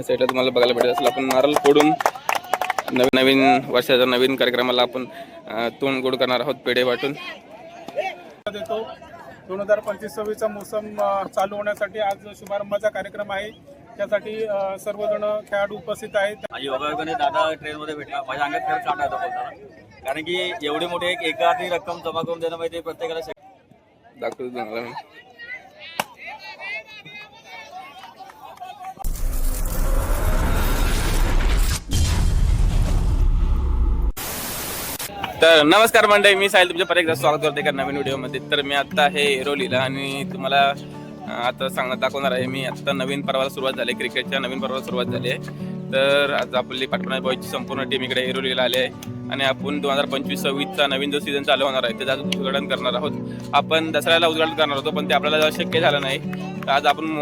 या साईडला तुम्हाला बघायला भेटत असेल आपण नारळ फोडून नवीन नवीन वर्षाच्या नवीन कार्यक्रमाला आपण तोंड गोड करणार आहोत पेढे वाटून. देतो. दोन हजार पंचवीस सव्वीसचा मोसम चालू होण्यासाठी आज शुभारंभाचा कार्यक्रम आहे. त्यासाठी सर्वजण खेळाडू उपस्थित आहेत. योगायोगाने दादा ट्रेन मध्ये भेटला. माझ्या अंगात खरंच काटा होता बोलताना. कारण की एवढी मोठी एक एकाधी रक्कम जमा करून देणं म्हणजे प्रत्येकाला शक्य. दाखवतो तर नमस्कार मंडळी मी साहिल तुमच्या परत एकदा स्वागत करते एका नवीन व्हिडिओमध्ये. तर मी आत्ता हे एरोलीला आणि तुम्हाला आता सांगणार दाखवणार आहे मी आत्ता नवीन पर्वाला सुरुवात झाली क्रिकेटच्या नवीन पर्वाला सुरुवात झाली आहे. तर आज आपली पाटणा बॉयची संपूर्ण टीम इकडे एरोलीला आली आहे. आणि आपण दोन हजार पंचवीस सव्वीसचा नवीन जो सीझन चालू होणार आहे त्याचं उद्घाटन करणार आहोत. आपण दसऱ्याला उद्घाटन करणार होतो पण ते आपल्याला शक्य झालं नाही. तर आज आपण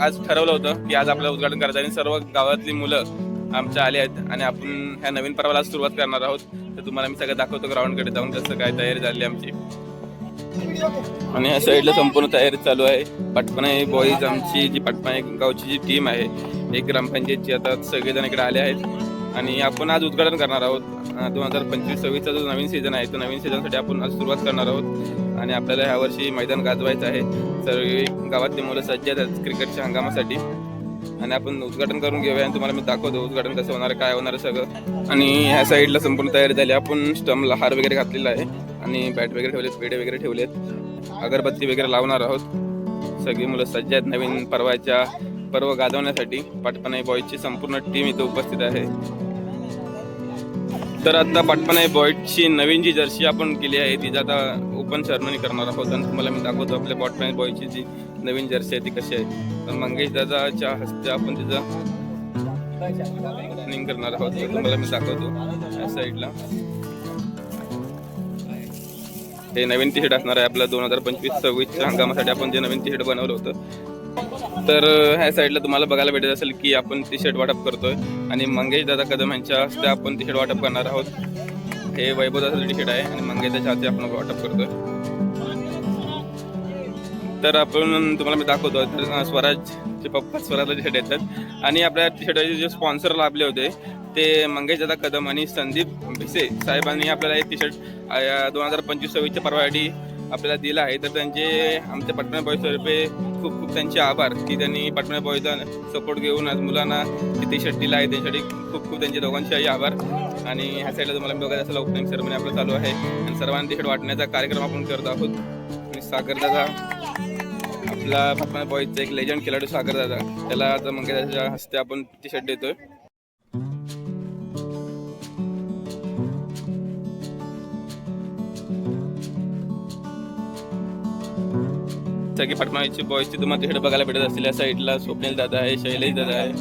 आज ठरवलं होतं की आज आपल्याला उद्घाटन करायचं आणि सर्व गावातली मुलं आमच्या आले आहेत. आणि आपण ह्या नवीन पर्वाला सुरुवात करणार आहोत. तर तुम्हाला मी सगळं दाखवतो ग्राउंडकडे जाऊन कसं काय तयारी झाली आमची. आणि ह्या साईडला संपूर्ण तयारी चालू आहे. पटपणा बॉईज आमची जी पटपणा गावची जी टीम आहे एक ग्रामपंचायतची आता सगळेजण इकडे आले आहेत. आणि आपण आज उद्घाटन करणार आहोत. दोन हजार पंचवीस सव्वीसचा जो नवीन सीझन आहे तो नवीन सीझनसाठी आपण आज सुरुवात करणार आहोत. आणि आपल्याला ह्यावर्षी मैदान गाजवायचं आहे. सर्व गावातली मुलं सज्ज आहेत क्रिकेटच्या हंगामासाठी. आणि आपण उद्घाटन करून घेऊया आणि तुम्हाला मी दाखवतो उद्घाटन कसं होणार आहे, काय होणार आहे सगळं. आणि ह्या साईडला संपूर्ण तयारी झाली. आपण स्टमला हार वगैरे घातलेला आहे आणि बॅट वगैरे ठेवलेत पेढे वगैरे ठेवलेत. अगरबत्ती वगैरे लावणार आहोत. सगळी मुलं सज्ज आहेत नवीन पर्वाच्या पर्व गाजवण्यासाठी. पाटपणाई बॉयची संपूर्ण टीम इथं उपस्थित आहे. तर आता पाटपणाई बॉयची नवीन जी जर्सी आपण केली आहे तिचं आता ओपन सेरेमनी करणार आहोत आणि तुम्हाला मी दाखवतो आपल्या पाटपणाई बॉयची जी नवीन जर्सी आहे ती कशी आहे. तर मंगेश दादाच्या हस्ते आपण तिचं ओपनिंग करणार आहोत तर तुम्हाला मी दाखवतो या साईडला हे नवीन टी शर्ट असणार आहे आपलं दोन हजार पंचवीस सव्वीसच्या हंगामासाठी आपण जे नवीन टी शर्ट बनवलं होतं तर ह्या साईडला तुम्हाला बघायला भेटत असेल की आपण टी शर्ट वाटप करतोय. आणि मंगेश दादा कदम यांच्या हस्ते आपण टी शर्ट वाटप करणार आहोत. हे वैभव दादाचं टी शर्ट आहे आणि मंगेश हस्ते आपण वाटप करतोय. तर आपण तुम्हाला मी दाखवतो. तर स्वराजचे पप्पा स्वराजला टी शर्ट येतात आणि आपल्या टी शर्टाचे जे स्पॉन्सर लाभले होते ते मंगेश दादा कदम आणि संदीप भिसे साहेबांनी आपल्याला हे टी शर्ट दोन हजार पंचवीस सव्वीसच्या परवासाठी आपल्याला दिला आहे. तर त्यांचे आमचे पटना बॉईजतर्फे खूप खूप त्यांचे आभार की त्यांनी पाटणा बॉईजचा सपोर्ट घेऊन आज मुलांना तिथे टी शर्ट दिला आहे त्यासाठी खूप खूप त्यांचे दोघांचेही आभार. आणि ह्या साईडला तुम्हाला बघायचं असेल ओपनिंग सेरेमनी आपलं चालू आहे. आणि सर्वांना टी वाटण्याचा कार्यक्रम आपण करत आहोत. आणि सागरदादा आपला पाटणा बॉयचा एक लेजंड खेळाडू सागरदादा त्याला आता मग त्याच्या हस्ते आपण टी शर्ट देतोय. सगळी पटमाईची बॉयजची तुम्हाला तिकडे बघायला भेटत असतील. या साईडला स्वप्नील दादा आहे शैलेश दादा आहे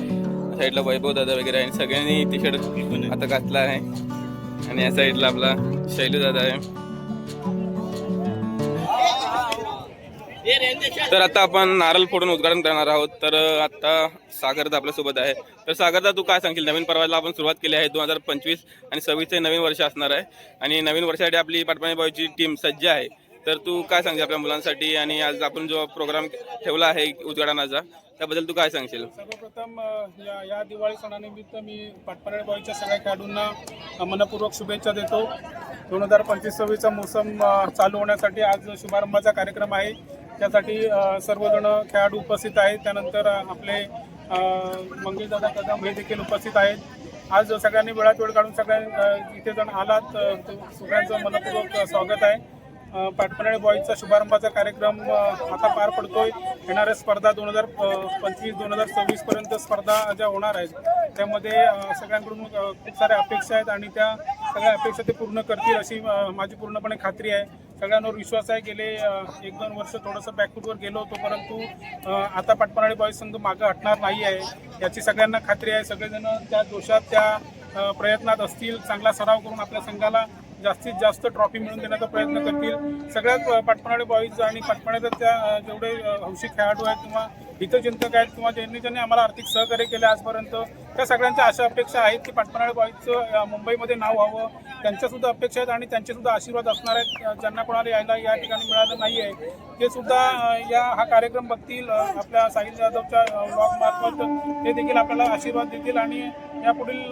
साईडला वैभव दादा वगैरे आहे. आणि सगळ्यांनी टी शर्ट आता घातला आहे. आणि या साईडला आपला शैलू दादा आहे. तर आता आपण नारळ फोडून उद्घाटन करणार आहोत. तर आता सागरदा आपल्यासोबत आहे. तर सागरदा तू काय सांगशील? नवीन पर्वाला आपण सुरुवात केली आहे दोन हजार पंचवीस आणि सव्वीसचे नवीन वर्ष असणार आहे. आणि नवीन वर्षासाठी आपली पाटपाणी बॉयची टीम सज्ज आहे. तर तू काय सांगशील आपल्या मुलांसाठी? आणि आज आपण जो प्रोग्राम ठेवला आहे उद्घाटनाचा त्याबद्दल तू काय सांगशील? सर्वप्रथम या या दिवाळी सणानिमित्त मी पाटपराळे बॉयच्या सगळ्या खेळाडूंना मनपूर्वक शुभेच्छा देतो. दोन हजार पंचवीस सव्वीसचा मोसम चालू होण्यासाठी आज शुभारंभाचा कार्यक्रम आहे. त्यासाठी सर्वजण खेळाडू उपस्थित आहेत. त्यानंतर आपले मंगेशदादा कदम हे देखील उपस्थित आहेत. आज सगळ्यांनी वेळात वेळ काढून सगळ्या इथे जण आलात. तो सगळ्यांचं मनपूर्वक स्वागत आहे. अ, बॉईजचा शुभारंभाचा कार्यक्रम आता पार पडतोय. येणाऱ्या स्पर्धा दोन हजार पंचवीस दोन हजार सव्वीस पर्यंत स्पर्धा ज्या होणार आहेत त्यामध्ये सगळ्यांकडून खूप साऱ्या अपेक्षा आहेत आणि त्या सगळ्या अपेक्षा ते पूर्ण करतील अशी माझी पूर्णपणे खात्री आहे. सगळ्यांवर विश्वास आहे गेले एक दोन वर्ष थोडंसं बॅकफूटवर गेलो होतो परंतु आता पाटपणाळे बॉईज संघ मागं हटणार नाही आहे. याची सगळ्यांना खात्री आहे. सगळेजण त्या दोषात त्या प्रयत्नात असतील. चांगला सराव करून आपल्या संघाला जास्तीत जास्त ट्रॉफी मिळवून देण्याचा प्रयत्न करतील. सगळ्यात अ, बॉईज आणि पाटपणाच्या त्या जेवढे अ, हौशी खेळाडू आहेत किंवा हितचिंतक आहेत किंवा ज्यांनी ज्यांनी आम्हाला आर्थिक सहकार्य केले आजपर्यंत त्या सगळ्यांच्या अशा अपेक्षा आहेत की पाटपनाळे बॉईजचं मुंबईमध्ये नाव व्हावं. त्यांच्यासुद्धा अपेक्षा आहेत आणि त्यांचेसुद्धा आशीर्वाद असणार आहेत. ज्यांना कोणाला यायला या ठिकाणी मिळालं नाही आहे ते सुद्धा या हा कार्यक्रम बघतील आपल्या साहिल जाधवच्या ब्लॉग मार्फत. ते देखील आपल्याला आशीर्वाद देतील आणि यापुढील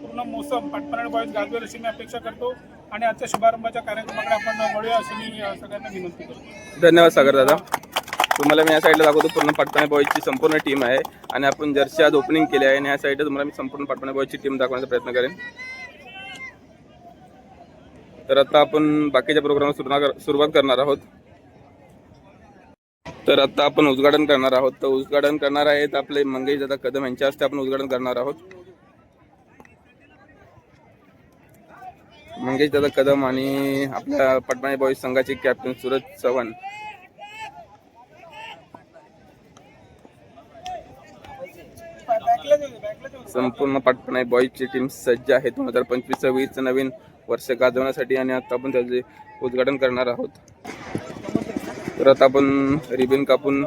पूर्ण मोसम पाटपनाळे बॉईज गाजवेल अशी मी अपेक्षा करतो. आणि आजच्या शुभारंभाच्या कार्यक्रमाकडे आपण वळूया असं मी सगळ्यांना विनंती करतो. धन्यवाद सागर दादा. तुम्हाला मी या साईडला दाखवतो पूर्ण पाटपाणे बॉयची संपूर्ण टीम आहे आणि आपण जर्सी आज ओपनिंग केली आहे आणि या साईडला तुम्हाला मी संपूर्ण पाटपाणे बॉयची टीम दाखवण्याचा प्रयत्न करेन. तर आता आपण बाकीच्या प्रोग्राम सुरुवात करणार आहोत. तर आता आपण उद्घाटन करणार आहोत. तर उद्घाटन करणार आहेत आपले मंगेश दादा कदम यांच्या हस्ते आपण उद्घाटन करणार आहोत. मंगेश दादा कदम आणि आपल्या पटमाई बॉईज संघाचे कॅप्टन सूरज चव्हाण. संपूर्ण पाटपणा बॉईजची टीम सज्ज आहे. दोन हजार पंचवीस सव्वीस नवीन वर्ष गाजवण्यासाठी आणि आता आपण त्याचे उद्घाटन करणार आहोत. तर आता आपण रिबिन कापून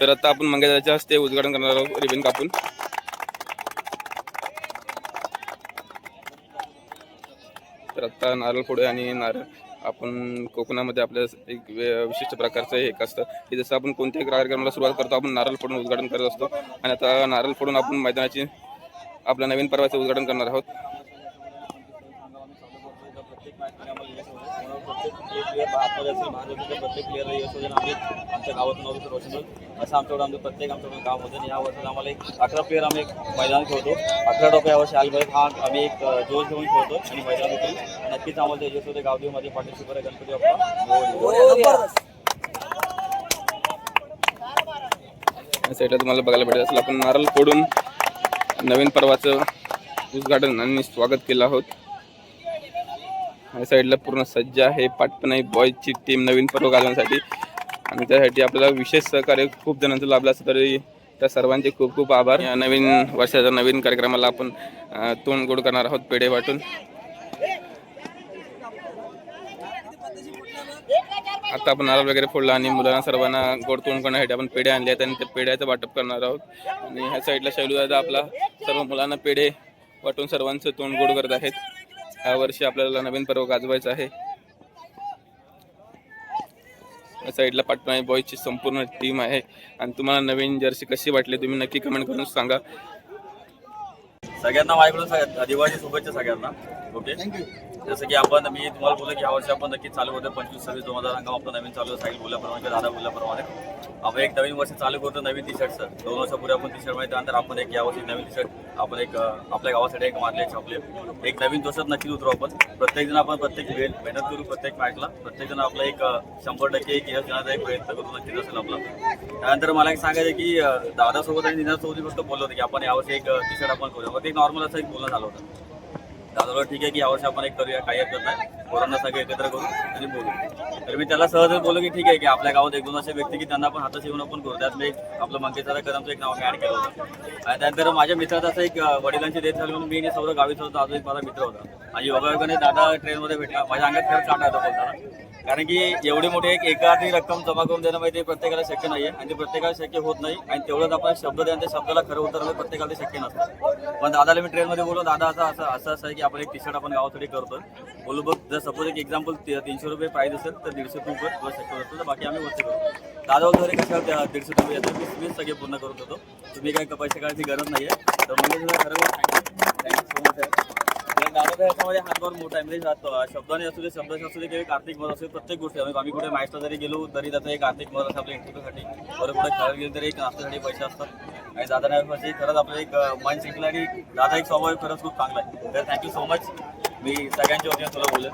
तर आता आपण मंगेशाच्या हस्ते उद्घाटन करणार आहोत रिबिन कापून. तर आता नारळ फोडे आणि नारळ. आपण कोकणामध्ये आपल्या एक विशिष्ट प्रकारचं हे एक असतं की जसं आपण कोणत्याही कार्यक्रमाला सुरुवात करतो आपण नारळ फोडून उद्घाटन करत असतो. आणि आता नारळ फोडून आपण मैदानाची आपल्या नवीन पर्वाचं उद्घाटन करणार आहोत. आम्हाला यश होतं. प्रत्येक प्लेयर आतमध्ये असेल बाहेर प्रत्येक प्लेअरला यश होतं आम्ही आमच्या गावातून आलो तर वर्षभर असं आमच्याकडं आमचं प्रत्येक आमच्याकडून काम होतं आणि या वर्षात आम्हाला एक अकरा प्लेअर आम्ही एक मैदान खेळतो. अकरा टोपे यावर्षी आले हा आम्ही एक जोश घेऊन खेळतो आणि मैदान देखील नक्कीच आम्हाला ते यश होते. गावदेवीमध्ये पार्टिसिपेट आहे गणपती बाप्पा. या साईडला तुम्हाला बघायला भेटत असेल आपण नारळ फोडून नवीन पर्वाचं उद्घाटन आणि स्वागत केलं आहोत. या साईडला पूर्ण सज्ज आहे पाटपणाई बॉयजची टीम नवीन पर्व घालण्यासाठी आणि त्यासाठी आपल्याला विशेष सहकार्य खूप जणांचं लाभलं असं तरी त्या सर्वांचे खूप खूप आभार. या नवीन वर्षाच्या नवीन कार्यक्रमाला आपण तोंड गोड करणार आहोत पेढे वाटून. आता आपण नारळ वगैरे फोडला आणि मुलांना सर्वांना गोड तोंड करण्यासाठी आपण पेढे आणले आहेत आणि त्या पेढ्याचं वाटप करणार आहोत. आणि ह्या साईडला शैलू दादा आपला सर्व मुलांना पेढे वाटून सर्वांचं तोंड गोड करत आहेत. ह्या वर्षी आपल्याला नवीन पर्व गाजवायचं आहे. या साईडला पाटणा बॉयची संपूर्ण टीम आहे. आणि तुम्हाला नवीन जर्सी कशी वाटली तुम्ही नक्की कमेंट करून सांगा. सगळ्यांना माझ्याकडून दिवाळी शुभेच्छा सगळ्यांना. ओके जसं की आपण मी तुम्हाला बोललो की यावर्षी आपण नक्की चालू होतं पंचवीस सव्वीस दोन हजार हंगाम आपलं नवीन चालू साहिल बोलल्याप्रमाणे दादा बोलल्याप्रमाणे आपण एक नवीन वर्ष चालू करतो नवीन टी शर्ट सर दोन वर्षापूर्वी आपण टी शर्ट माहिती त्यानंतर आपण एक यावर्षी नवीन टी शर्ट आपण एक आपल्या गावासाठी एक मारले छापले एक नवीन जोशात नक्की उतरू आपण. प्रत्येक जण आपण प्रत्येक वेळ मेहनत करू प्रत्येक मॅचला प्रत्येक जण आपला एक शंभर टक्के एक यश देण्याचा एक प्रयत्न करू नक्कीच असेल आपला. त्यानंतर मला एक सांगायचं की दादासोबत आणि निनासोबत फक्त बोललो होतं की आपण यावर्षी एक टी शर्ट आपण करूया. मग ते नॉर्मल असं एक बोलणं झालं होतं. दादा ठीक आहे की यावर्षी आपण एक करूया काही हरकत नाही. पोरांना सगळे एकत्र करू आणि बोलू. तर मी त्याला सहज बोललो की ठीक आहे की आपल्या गावात एक दोन असे व्यक्ती की त्यांना आपण हाताशी येऊन आपण करू. त्यात मी आपलं मंगेशदादा कदमचं एक नाव मी ॲड केलं होतं. आणि त्यानंतर माझ्या मित्राचा असं एक वडिलांची डेथ झाली म्हणून मी आणि सौरभ गावीचा होता अजून एक माझा मित्र होता. आणि योगायोगाने दादा ट्रेनमध्ये भेटला. माझ्या अंगात खरंच काटा होता बोलताना. कारण की एवढी मोठी एक एकाधी रक्कम जमा करून देणं म्हणजे ते प्रत्येकाला शक्य नाही आहे आणि ते प्रत्येकाला शक्य होत नाही. आणि तेवढंच आपण शब्द द्या त्या शब्दाला खरं उतरणं प्रत्येकाला शक्य नसतं. पण दादाला मी ट्रेनमध्ये बोललो दादा असं असं असं असं आहे की आपण एक टी शर्ट आपण गावासाठी करतो बोलू बघ जर सपोज एक एक्झाम्पल तीनशे रुपये प्राईज असेल तर दीडशे रुपये तुला शक्य होतं तर बाकी आम्ही वरती करू. दादा वगैरे कशावर दीडशे रुपये येतात? मी मीच सगळे पूर्ण करत होतो तुम्ही काय पैसे काढायची गरज नाही आहे तर म्हणजे तुला खरं थँक्यू सो मच आहे. दादा हातभार मोठा आहे. म्हणजे शब्दाने असू दे शब्दाचे असू दे किंवा कार्तिक मत असू दे प्रत्येक गोष्टी आम्ही आम्ही कुठे मॅचला जरी गेलो तरी त्याचं एक आर्थिक मत असं आपल्या इंटरव्ह्यूसाठी बरं कुठे खेळायला गेलो तरी एक नाश्त्यासाठी पैसे असतात. आणि दादा नाही खरंच आपलं एक मन शिकलं आणि दादा एक स्वभाव खरंच खूप चांगला आहे. तर थँक्यू सो मच मी सगळ्यांच्या वतीने तुला बोलेन.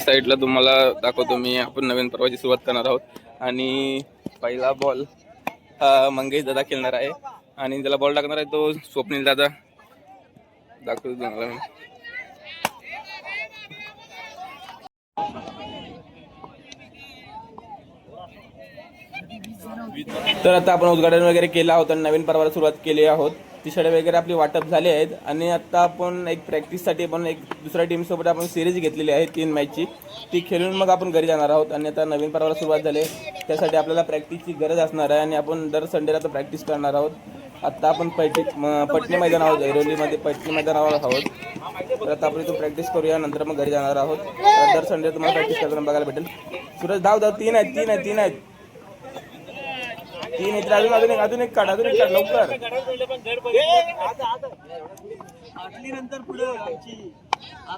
साईडला तुम्हाला दाखवतो मी. आपण नवीन पर्वाची सुरुवात करणार आहोत. आणि पहिला बॉल हा मंगेश दादा खेळणार आहे. आणि ज्याला बॉल टाकणार आहे तो स्वप्नील दादा. दाखवतो तुम्हाला तर आता आपण उद्घाटन वगैरे केलं आहोत आणि नवीन पर्वाला सुरुवात केली आहोत. ती शर्ट वगैरे आपली वाटप झाली आहेत. आणि आता आपण एक प्रॅक्टिससाठी पण एक दुसऱ्या टीमसोबत आपण सिरीज घेतलेली आहे तीन मॅचची ती खेळून मग आपण घरी जाणार आहोत. आणि आता नवीन पर्वाला सुरुवात झाली आहे. त्यासाठी आपल्याला प्रॅक्टिसची गरज असणार आहे. आणि आपण दर संडेला तर प्रॅक्टिस करणार आहोत. आता आपण पैठी पटणे पटणी मैदान आहोत. ऐरोलीमध्ये पटणी मैदानावर आहोत. तर आता आपण इथून प्रॅक्टिस करूया. नंतर मग घरी जाणार आहोत. दर संडे तुम्हाला प्रॅक्टिस करताना बघायला भेटेल. सूरज धाव धाव. तीन आहेत तीन आहेत तीन आहेत. तीन आहेत अजून अजून एक अजून एक काढ अजून एक काढ लवकर.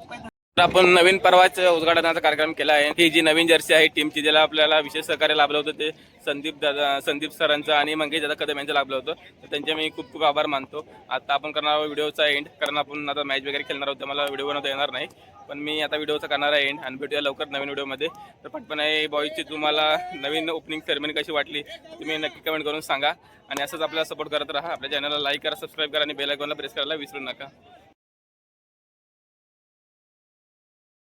तर आपण नवीन परवाचं उद्घाटनाचा कार्यक्रम केला आहे. ही जी नवीन जर्सी आहे टीमची ज्याला आपल्याला विशेष सहकार्य लाभलं होतं ते संदीप दादा संदीप सरांचं आणि मंगेश दादा कदम यांचं लाभलं होतं. तर त्यांचे मी खूप खूप आभार मानतो. आता आपण करणार आहोत व्हिडिओचा एंड कारण आपण आता मॅच वगैरे खेळणार आहोत मला व्हिडिओ बनवता येणार नाही. पण मी आता व्हिडिओचा करणार आहे एंड आणि भेटूया लवकर नवीन व्हिडिओमध्ये. तर आहे बॉईजची तुम्हाला नवीन ओपनिंग सेरेमनी कशी वाटली तुम्ही नक्की कमेंट करून सांगा. आणि असंच आपल्याला सपोर्ट करत राहा. आपल्या चॅनलला लाईक करा सबस्क्राईब करा आणि बेलायकॉनला प्रेस करायला विसरू नका.